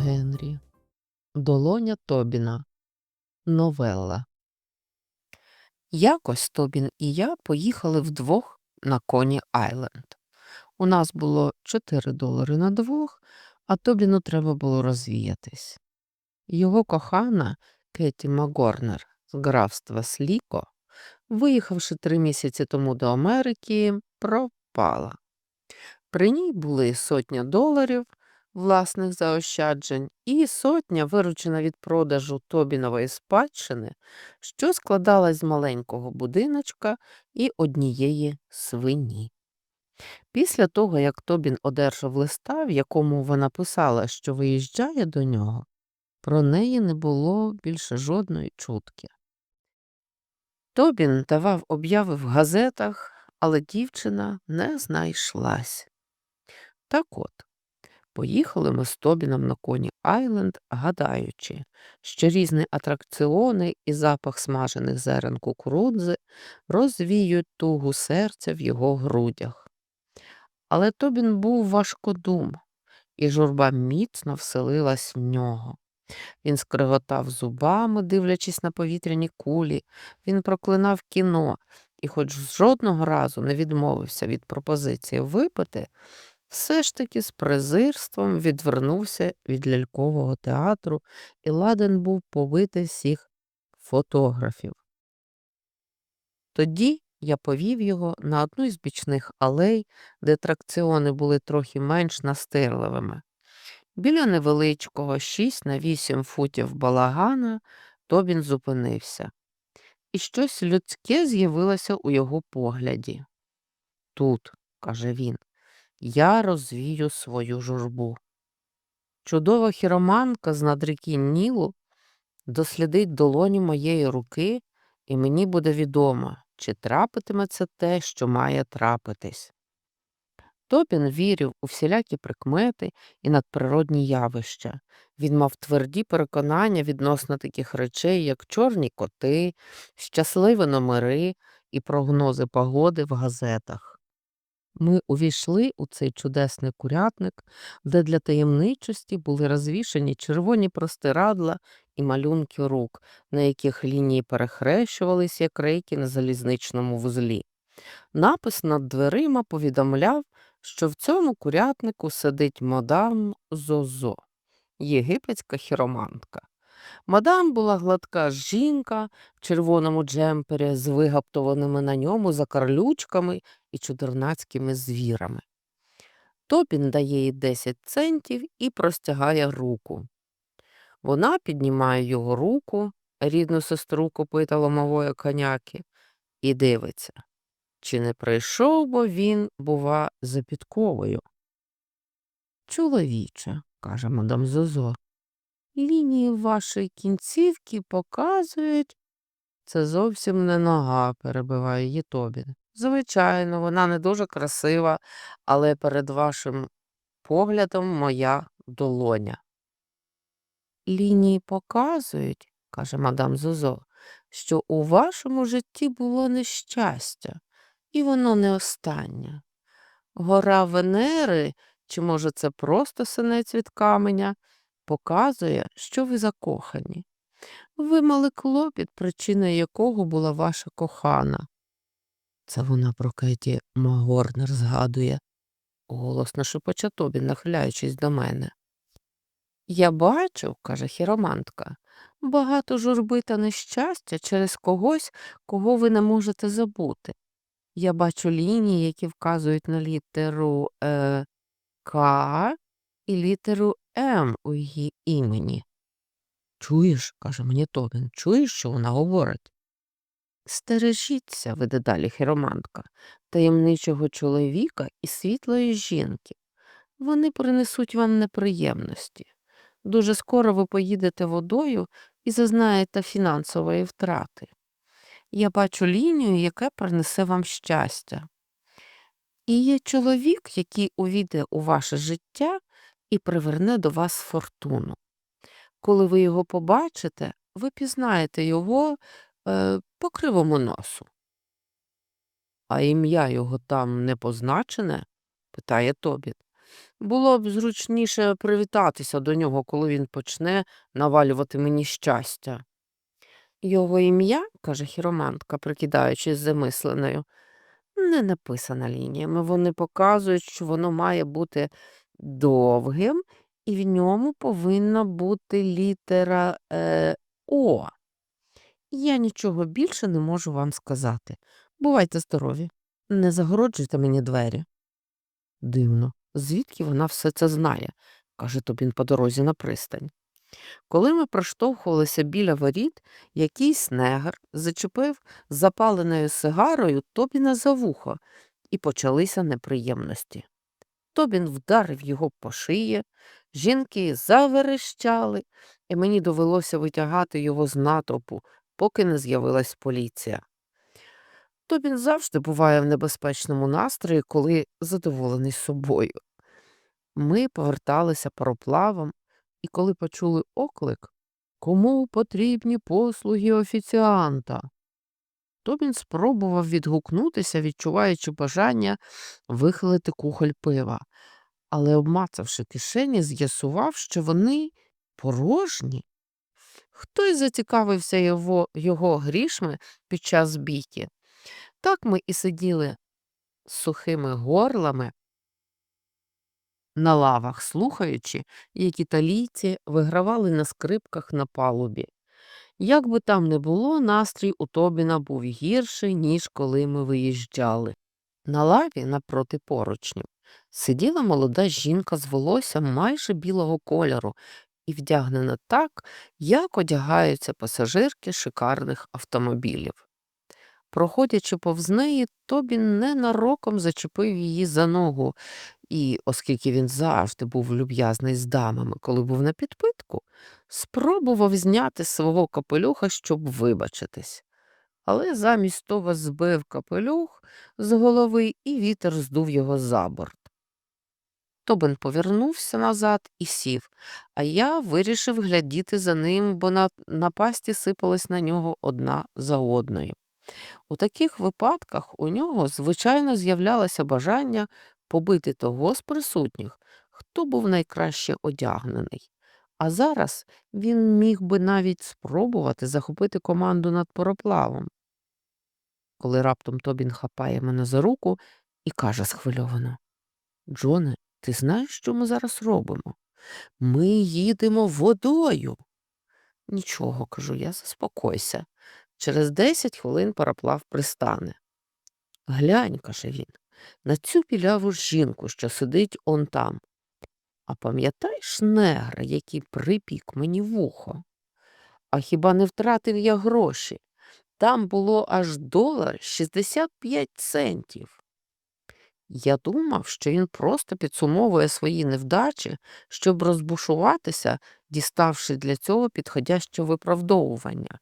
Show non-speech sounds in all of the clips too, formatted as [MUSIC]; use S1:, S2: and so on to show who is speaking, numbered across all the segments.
S1: Генрі. Долоня Тобіна. Новелла. Якось Тобін і я поїхали вдвох на Коні Айленд. У нас було 4 долари на двох, а Тобіну треба було розвіятись. Його кохана Кеті Магорнер з графства Сліко, виїхавши три місяці тому до Америки, пропала. При ній були сотня доларів власних заощаджень і сотня, виручена від продажу Тобінової спадщини, що складалась з маленького будиночка і однієї свині. Після того, як Тобін одержав листа, в якому вона писала, що виїжджає до нього, про неї не було більше жодної чутки. Тобін давав обяви в газетах, але дівчина не знайшлась. Так от, поїхали ми з Тобіном на коні Айленд, гадаючи, що різні атракціони і запах смажених зерен кукурудзи розвіють тугу серця в його грудях. Але Тобін був важкодум, і журба міцно вселилась в нього. Він скриготав зубами, дивлячись на повітряні кулі, він проклинав кіно і, хоч жодного разу не відмовився від пропозиції випити, все ж таки з презирством відвернувся від лялькового театру і ладен був побити всіх фотографів. Тоді я повів його на одну із бічних алей, де атракціони були трохи менш настирливими. Біля невеличкого 6 на 8 футів балагана Тобін зупинився, і щось людське з'явилося у його погляді. Тут, каже він, я розвію свою журбу. Чудова хіроманка з надріки Нілу дослідить долоні моєї руки, і мені буде відомо, чи трапитиметься те, що має трапитись. Тобін вірив у всілякі прикмети і надприродні явища. Він мав тверді переконання відносно таких речей, як чорні коти, щасливі номери і прогнози погоди в газетах. Ми увійшли у цей чудесний курятник, де для таємничості були розвішані червоні простирадла і малюнки рук, на яких лінії перехрещувались, як рейки на залізничному вузлі. Напис над дверима повідомляв, що в цьому курятнику сидить мадам Зозо, єгипетська хіромантка. Мадам була гладка жінка в червоному джемпері з вигаптованими на ньому закарлючками і чудернацькими звірами. Тобін дає їй 10 центів і простягає руку. Вона піднімає його руку, рідну сестру копита ломової коняки, і дивиться, чи не прийшов бо він, бува, за підковою. Чоловіче, каже мадам Зозо, лінії вашої кінцівки показують. Це зовсім не нога, перебиває її Тобін. Звичайно, вона не дуже красива, але перед вашим поглядом моя долоня. Лінії показують, каже мадам Зозо, що у вашому житті було нещастя, і воно не останнє. Гора Венери, чи, може, це просто синець від каменя, показує, що ви закохані. Ви мали клопіт, причиною якого була ваша кохана. Це вона про Кеті Магорнер згадує, голосно шепоче Тобін, нахиляючись до мене. Я бачу, каже хіромантка, багато журби та нещастя через когось, кого ви не можете забути. Я бачу лінії, які вказують на літеру е, К і літеру М у її імені. Чуєш, каже мені Тобін, чуєш, що вона говорить? Стережіться, веде далі хіромантка, таємничого чоловіка і світлої жінки. Вони принесуть вам неприємності. Дуже скоро ви поїдете водою і зазнаєте фінансової втрати. Я бачу лінію, яка принесе вам щастя. І є чоловік, який увійде у ваше життя і приверне до вас фортуну. Коли ви його побачите, ви пізнаєте його е, по кривому носу. А ім'я його там не позначене? питає Тобіт. Було б зручніше привітатися до нього, коли він почне навалювати мені щастя. Його ім'я, каже хіромантка, прикидаючись замисленою, не написано лініями. Вони показують, що воно має бути довгим, і в ньому повинна бути літера е, О. Я нічого більше не можу вам сказати. Бувайте здорові, не загороджуйте мені двері. Дивно, звідки вона все це знає, каже Тобін по дорозі на пристань. Коли ми проштовхувалися біля воріт, якийсь негр зачепив запаленою сигарою Тобіна за вухо, і почалися неприємності. Тобін вдарив його по шиї, жінки заверещали, і мені довелося витягати його з натовпу, поки не з'явилась поліція. Тобін завжди буває в небезпечному настрої, коли задоволений собою. Ми поверталися пароплавом, і коли почули оклик, кому потрібні послуги офіціанта. Тобін спробував відгукнутися, відчуваючи бажання вихилити кухоль пива, але, обмацавши кишені, з'ясував, що вони порожні. Хтось зацікавився його, його грішми під час бійки. Так ми і сиділи з сухими горлами на лавах, слухаючи, як італійці вигравали на скрипках на палубі. Як би там не було, настрій у Тобіна був гірший, ніж коли ми виїжджали. На лаві напроти поручнів сиділа молода жінка з волоссям майже білого кольору і вдягнена так, як одягаються пасажирки шикарних автомобілів. Проходячи повз неї, Тобін ненароком зачепив її за ногу, і, оскільки він завжди був люб'язний з дамами, коли був на підпитку, спробував зняти свого капелюха, щоб вибачитись. Але замість того збив капелюх з голови, і вітер здув його за борт. Тобин повернувся назад і сів, а я вирішив глядіти за ним, бо на напасті сипалась на нього одна за одною. У таких випадках у нього, звичайно, з'являлося бажання побити того з присутніх, хто був найкраще одягнений. А зараз він міг би навіть спробувати захопити команду над пароплавом. Коли раптом Тобін хапає мене за руку і каже схвильовано Джоне, ти знаєш, що ми зараз робимо? Ми їдемо водою. Нічого, кажу я, заспокойся. Через десять хвилин пароплав пристане. Глянь, каже він, на цю біляву жінку, що сидить он там. А пам'ятаєш негра, який припік мені вухо? А хіба не втратив я гроші? Там було аж долар 65 центів. Я думав, що він просто підсумовує свої невдачі, щоб розбушуватися, діставши для цього підходяще виправдовування,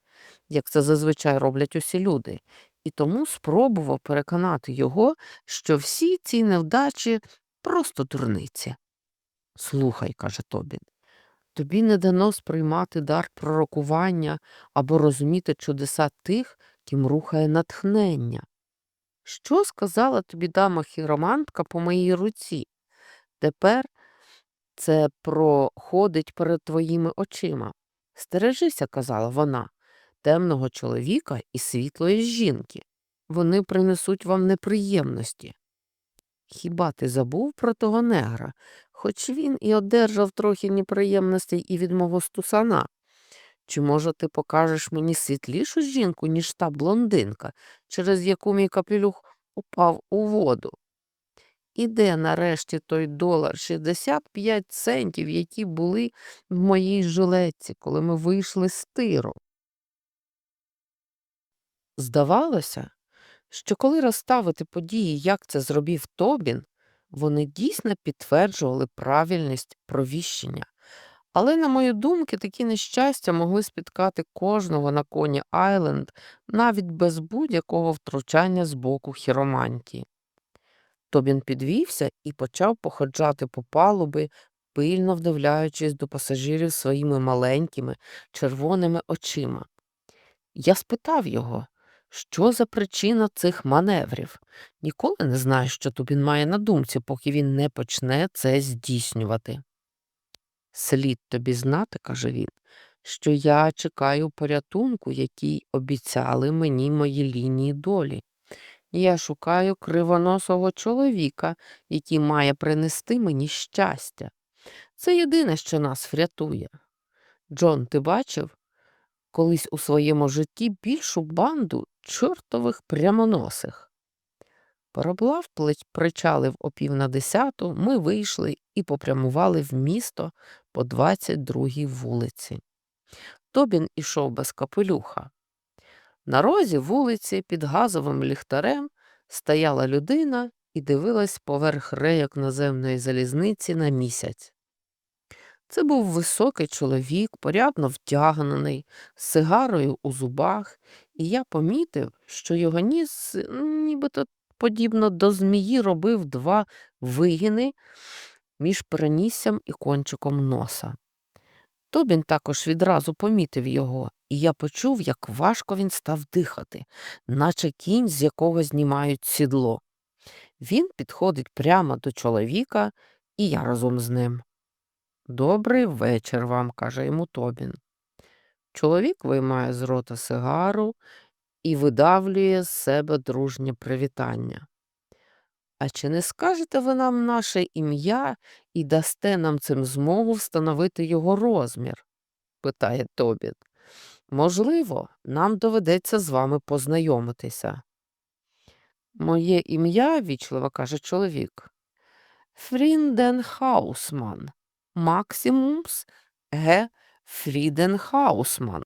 S1: як це зазвичай роблять усі люди, і тому спробував переконати його, що всі ці невдачі просто дурниці. Слухай, каже Тобін, тобі не дано сприймати дар пророкування або розуміти чудеса тих, ким рухає натхнення. Що сказала тобі дама хіромантка по моїй руці? Тепер це проходить перед твоїми очима. Стережися, казала вона, темного чоловіка і світлої жінки. Вони принесуть вам неприємності. Хіба ти забув про того негра, хоч він і одержав трохи неприємностей і від мого стусана? Чи, може, ти покажеш мені світлішу жінку, ніж та блондинка, через яку мій капелюх упав у воду? І де нарешті той долар 65 центів, які були в моїй жилетці, коли ми вийшли з тиру? Здавалося, що коли розставити події, як це зробив Тобін, вони дійсно підтверджували правильність провіщення. Але, на мою думку, такі нещастя могли спіткати кожного на коні Айленд навіть без будь-якого втручання з боку хіромантії. Тобін підвівся і почав походжати по палуби, пильно вдивляючись до пасажирів своїми маленькими червоними очима. Я спитав його, що за причина цих маневрів. Ніколи не знаєш, що Тобін має на думці, поки він не почне це здійснювати. Слід тобі знати, каже він, що я чекаю порятунку, який обіцяли мені мої лінії долі. Я шукаю кривоносого чоловіка, який має принести мені щастя. Це єдине, що нас врятує. Джон, ти бачив колись у своєму житті більшу банду чортових прямоносих. Пароплав причалив о пів на десяту, ми вийшли і попрямували в місто по 22-й вулиці. Тобін ішов без капелюха. На розі вулиці під газовим ліхтарем стояла людина і дивилась поверх рейок наземної залізниці на місяць. Це був високий чоловік, порядно вдягнений, з сигарою у зубах, і я помітив, що його ніс, нібито подібно до змії, робив два вигини між переніссям і кончиком носа. Тобін також відразу помітив його, і я почув, як важко він став дихати, наче кінь, з якого знімають сідло. Він підходить прямо до чоловіка, і я разом з ним. Добрий вечір вам, каже йому Тобін. Чоловік виймає з рота сигару і видавлює з себе дружнє привітання. А чи не скажете ви нам наше ім'я і дасте нам цим змогу встановити його розмір? питає Тобін. Можливо, нам доведеться з вами познайомитися. Моє ім'я, вічливо каже чоловік. Фрінденхаусман. Максимумс Г. Фріденхаусман.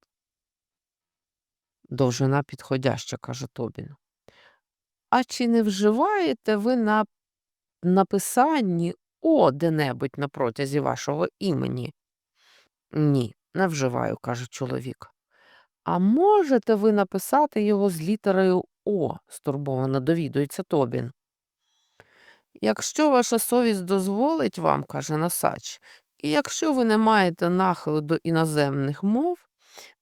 S1: Довжина підходяща, каже Тобін. А чи не вживаєте ви на написанні о де-небудь на протязі вашого імені? Ні, не вживаю, каже чоловік. А можете ви написати його з літерою О? стурбовано довідується Тобін. Якщо ваша совість дозволить вам, каже Насач, і якщо ви не маєте нахилу до іноземних мов,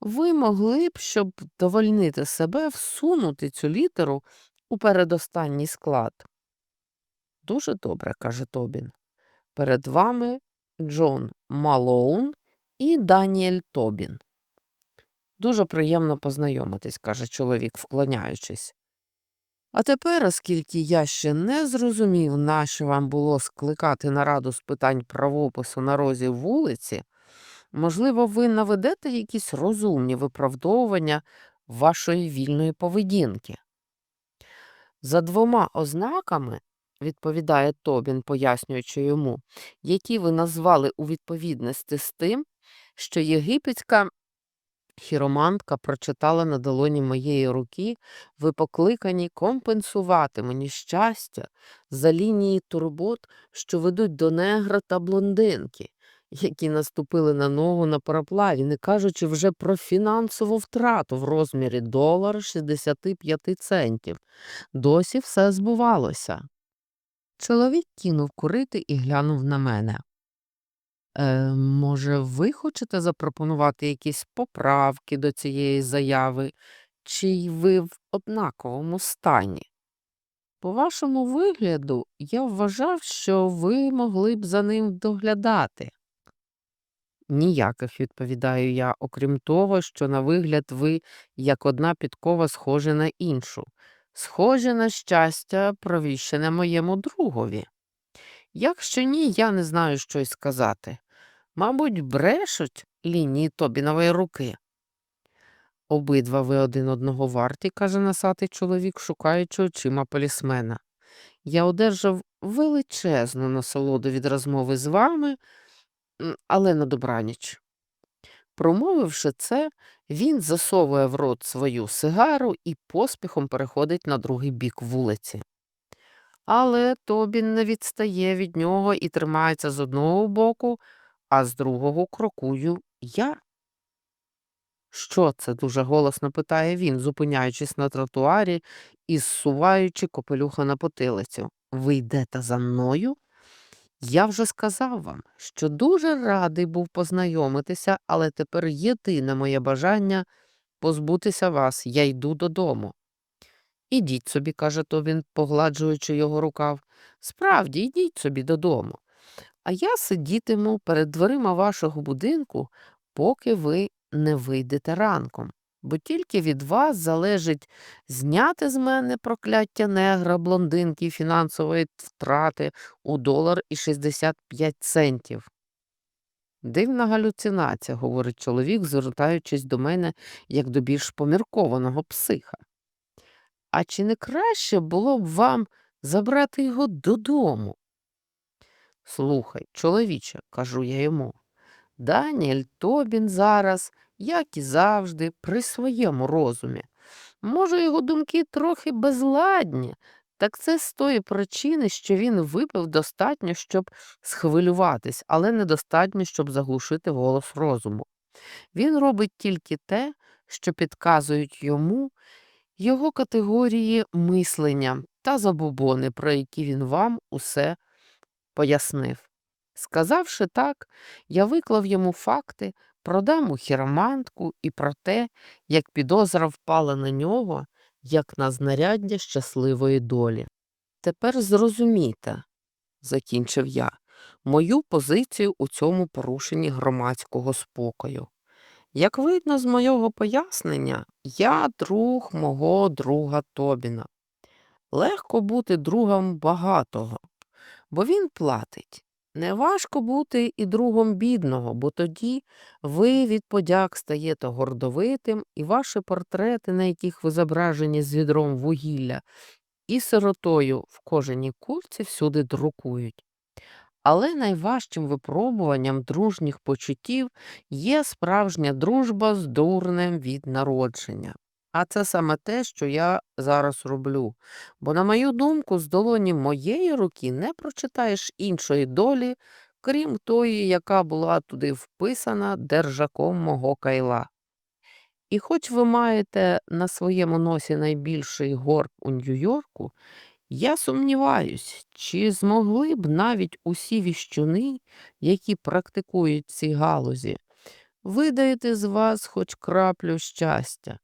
S1: ви могли б, щоб довольнити себе, всунути цю літеру у передостанній склад. Дуже добре, каже Тобін. Перед вами Джон Малоун і Даніель Тобін. Дуже приємно познайомитись, каже чоловік, вклоняючись. А тепер, оскільки я ще не зрозумів, нащо вам було скликати нараду з питань правопису на розі вулиці, можливо, ви наведете якісь розумні виправдовування вашої вільної поведінки. За двома ознаками, відповідає Тобін, пояснюючи йому, які ви назвали у відповідності з тим, що єгипетська хіромантка прочитала на долоні моєї руки, ви покликані компенсувати мені щастя за лінії турбот, що ведуть до негра та блондинки, які наступили на ногу на параплаві, не кажучи вже про фінансову втрату в розмірі долара 65 центів. Досі все збувалося. Чоловік кинув курити і глянув на мене. Е, може, ви хочете запропонувати якісь поправки до цієї заяви, чи й ви в однаковому стані? По вашому вигляду, я вважав, що ви могли б за ним доглядати. Ніяких, відповідаю я, окрім того, що на вигляд ви, як одна підкова, схожі на іншу, схожі на щастя, провіщене моєму другові. Якщо ні, я не знаю, що й сказати. Мабуть, брешуть лінії Тобінової руки. Обидва ви один одного варті, каже насатий чоловік, шукаючи очима полісмена. Я одержав величезну насолоду від розмови з вами, але на добраніч. Промовивши це, він засовує в рот свою сигару і поспіхом переходить на другий бік вулиці. Але Тобін не відстає від нього і тримається з одного боку, а з другого крокую я. Що це? дуже голосно питає він, зупиняючись на тротуарі і зсуваючи копелюха на потилицю. Ви йдете за мною? Я вже сказав вам, що дуже радий був познайомитися, але тепер єдине моє бажання позбутися вас, я йду додому. Ідіть собі, каже Тобін, погладжуючи його рукав. Справді, ідіть собі додому. А я сидітиму перед дверима вашого будинку, поки ви не вийдете ранком, бо тільки від вас залежить зняти з мене прокляття негра, блондинки і фінансової втрати у долар і 65 центів. Дивна галюцинація, говорить чоловік, звертаючись до мене як до більш поміркованого психа. А чи не краще було б вам забрати його додому? Слухай, чоловіче, кажу я йому, Даніель Тобін зараз, як і завжди, при своєму розумі. Може, його думки трохи безладні, так це з тої причини, що він випив достатньо, щоб схвилюватись, але недостатньо, щоб заглушити голос розуму. Він робить тільки те, що підказують йому його категорії мислення та забобони, про які він вам усе пояснив. Сказавши так, я виклав йому факти про даму хіромантку і про те, як підозра впала на нього, як на знаряддя щасливої долі. Тепер зрозумійте, закінчив я, мою позицію у цьому порушенні громадського спокою. Як видно з мого пояснення, я друг мого друга Тобіна. Легко бути другом багатого, бо він платить. Неважко бути і другом бідного, бо тоді ви від подяк стаєте гордовитим, і ваші портрети, на яких ви зображені з відром вугілля, і сиротою в кожаній кульці всюди друкують. Але найважчим випробуванням дружніх почуттів є справжня дружба з дурнем від народження. А це саме те, що я зараз роблю. Бо, на мою думку, з долоні моєї руки не прочитаєш іншої долі, крім тої, яка була туди вписана держаком мого кайла. І хоч ви маєте на своєму носі найбільший горб у Нью-Йорку, я сумніваюсь, чи змогли б навіть усі віщуни, які практикують ці галузі, видаїти з вас хоч краплю щастя.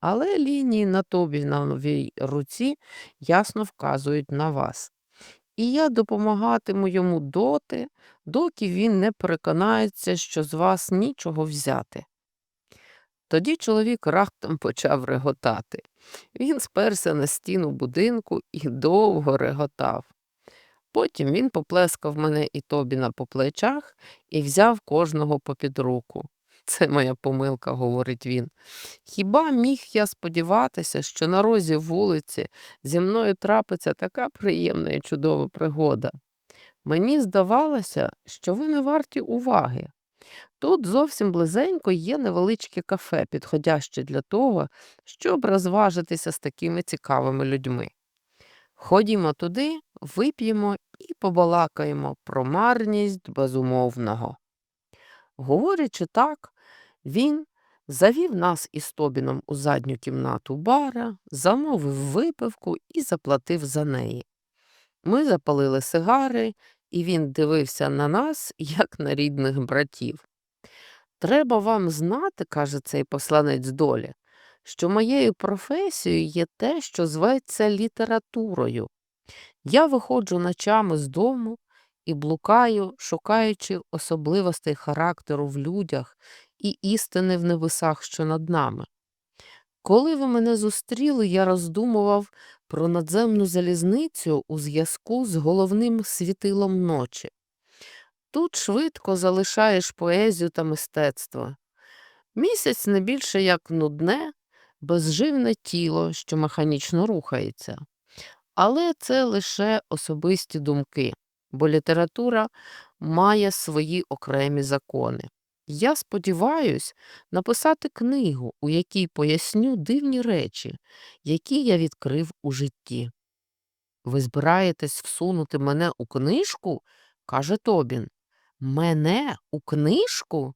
S1: Але лінії на тобі на новій руці ясно вказують на вас. І я допомагатиму йому доти, доки він не переконається, що з вас нічого взяти. Тоді чоловік раптом почав реготати. Він сперся на стіну будинку і довго реготав. Потім він поплескав мене і Тобіна по плечах і взяв кожного попід руку. Це моя помилка, говорить він. Хіба міг я сподіватися, що на розі вулиці зі мною трапиться така приємна і чудова пригода? Мені здавалося, що ви не варті уваги. Тут зовсім близенько є невеличке кафе, підходяще для того, щоб розважитися з такими цікавими людьми. Ходімо туди, вип'ємо і побалакаємо про марність безумовного. Говорячи так, він завів нас із Тобіном у задню кімнату бара, замовив випивку і заплатив за неї. Ми запалили сигари, і він дивився на нас, як на рідних братів. Треба вам знати, каже цей посланець долі, що моєю професією є те, що зветься літературою. Я виходжу ночами з дому і блукаю, шукаючи особливостей характеру в людях і істини в небесах, що над нами. Коли ви мене зустріли, я роздумував про надземну залізницю у зв'язку з головним світилом ночі. Тут швидко залишаєш поезію та мистецтво. Місяць не більше як нудне, безживне тіло, що механічно рухається. Але це лише особисті думки, бо література має свої окремі закони. Я сподіваюсь написати книгу, у якій поясню дивні речі, які я відкрив у житті. Ви збираєтесь всунути мене у книжку? каже Тобін. Мене у книжку?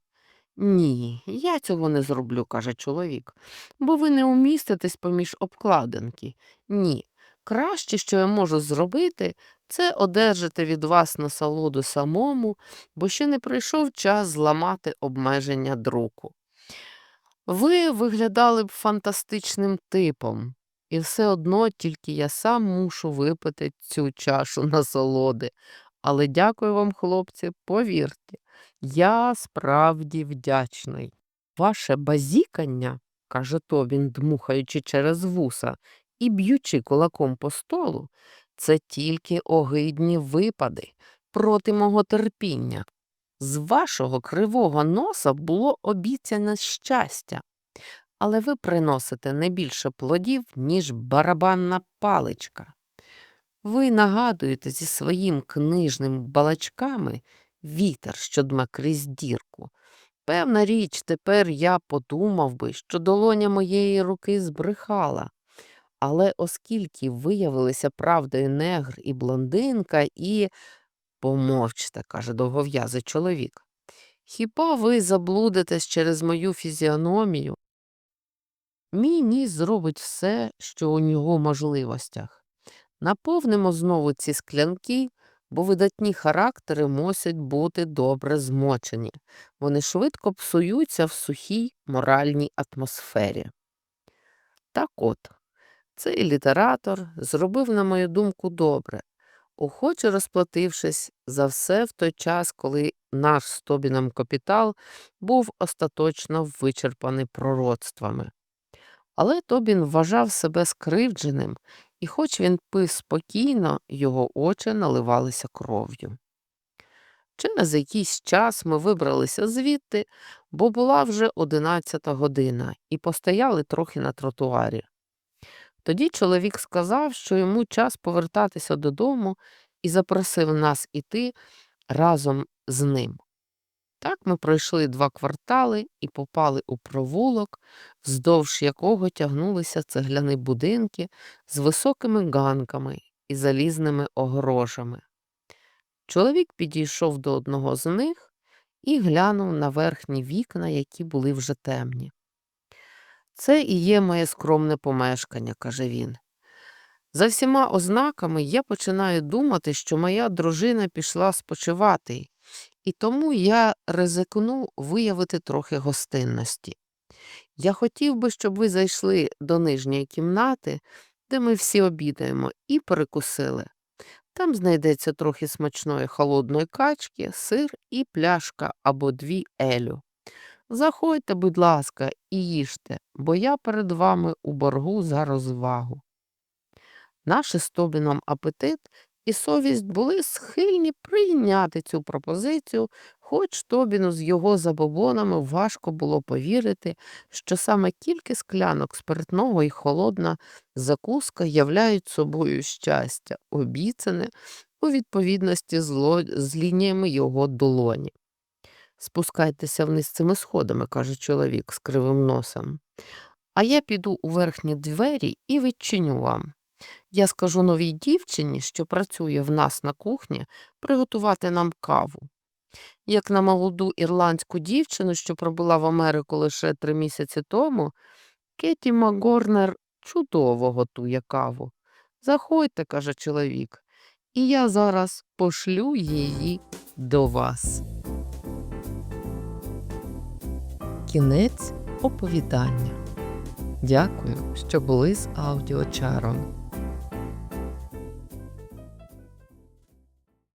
S1: Ні, я цього не зроблю, каже чоловік, бо ви не уміститесь поміж обкладинки. Ні. Краще, що я можу зробити, це одержати від вас насолоду самому, бо ще не прийшов час зламати обмеження друку. Ви виглядали б фантастичним типом. І все одно тільки я сам мушу випити цю чашу [LAUGHS] насолоди. Але дякую вам, хлопці, повірте, я справді вдячний. Ваше базікання, каже Тобін, дмухаючи через вуса і б'ючи кулаком по столу, це тільки огидні випади проти мого терпіння. З вашого кривого носа було обіцяне щастя, але ви приносите не більше плодів, ніж барабанна паличка. Ви нагадуєте зі своїм книжним балачками вітер, що дме крізь дірку. Певна річ, тепер я подумав би, що долоня моєї руки збрехала. Але оскільки виявилися правдою негр і блондинка, і помовчте, каже довгов'язий чоловік. Хіба ви заблудитесь через мою фізіономію? Мій ніс зробить все, що у нього в можливостях. Наповнимо знову ці склянки, бо видатні характери мусять бути добре змочені. Вони швидко псуються в сухій моральній атмосфері. Так от, цей літератор зробив, на мою думку, добре, охоче розплатившись за все в той час, коли наш з Тобіном капітал був остаточно вичерпаний пророцтвами. Але Тобін вважав себе скривдженим, і хоч він пив спокійно, його очі наливалися кров'ю. Через якийсь час ми вибралися звідти, бо була вже одинадцята година, і постояли трохи на тротуарі. Тоді чоловік сказав, що йому час повертатися додому і запросив нас іти разом з ним. Так ми пройшли два квартали і попали у провулок, вздовж якого тягнулися цегляні будинки з високими ганками і залізними огорожами. Чоловік підійшов до одного з них і глянув на верхні вікна, які були вже темні. Це і є моє скромне помешкання, каже він. За всіма ознаками я починаю думати, що моя дружина пішла спочивати, і тому я ризикну виявити трохи гостинності. Я хотів би, щоб ви зайшли до нижньої кімнати, де ми всі обідаємо, і перекусили. Там знайдеться трохи смачної холодної качки, сир і пляшка або дві елю. Заходьте, будь ласка, і їжте, бо я перед вами у боргу за розвагу. Наш із Тобіном апетит і совість були схильні прийняти цю пропозицію, хоч Тобіну з його забобонами важко було повірити, що саме кілька склянок спиртного і холодна закуска являють собою щастя, обіцяне у відповідності з, ло... з лініями його долоні. Спускайтеся вниз цими сходами, каже чоловік з кривим носом. А я піду у верхні двері і відчиню вам. Я скажу новій дівчині, що працює в нас на кухні, приготувати нам каву. Як на молоду ірландську дівчину, що пробула в Америку лише три місяці тому, Кеті Макгорнер чудово готує каву. Заходьте, каже чоловік, і я зараз пошлю її до вас. Кінець оповідання. Дякую, що були з аудіочаром.